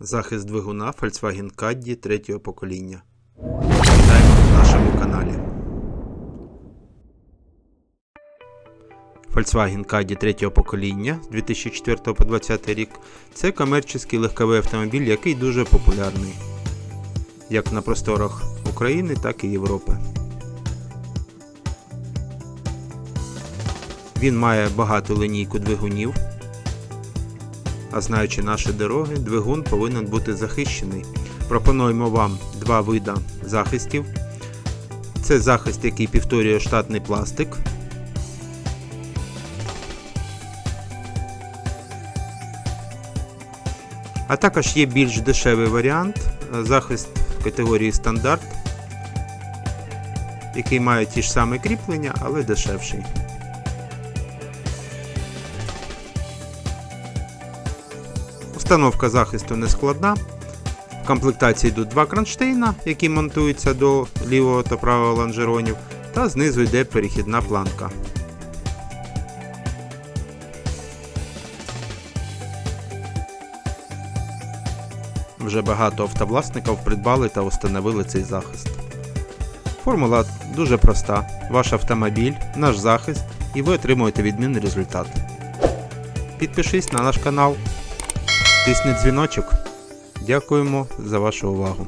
Захист двигуна Volkswagen Caddy третього покоління. Вітаємо на нашому каналі. Volkswagen Caddy третього покоління з 2004 по 2020 рік це комерційний легковий автомобіль, який дуже популярний як на просторах України, так і Європи. Він має багату лінійку двигунів, а знаючи наші дороги, двигун повинен бути захищений. Пропонуємо вам два види захистів. Це захист, який повторює штатний пластик. А також є більш дешевий варіант е, захист категорії стандарт, який має ті ж самі кріплення, але дешевший. Установка захисту не складна. В комплектації йдуть два кронштейна, які монтуються до лівого та правого лонжеронів, та знизу йде перехідна планка. Вже багато автовласників придбали та встановили цей захист. Формула дуже проста. Ваш автомобіль, наш захист, і ви отримуєте відмінний результат. Підпишись на наш канал, тисни дзвіночок. Дякуємо за вашу увагу.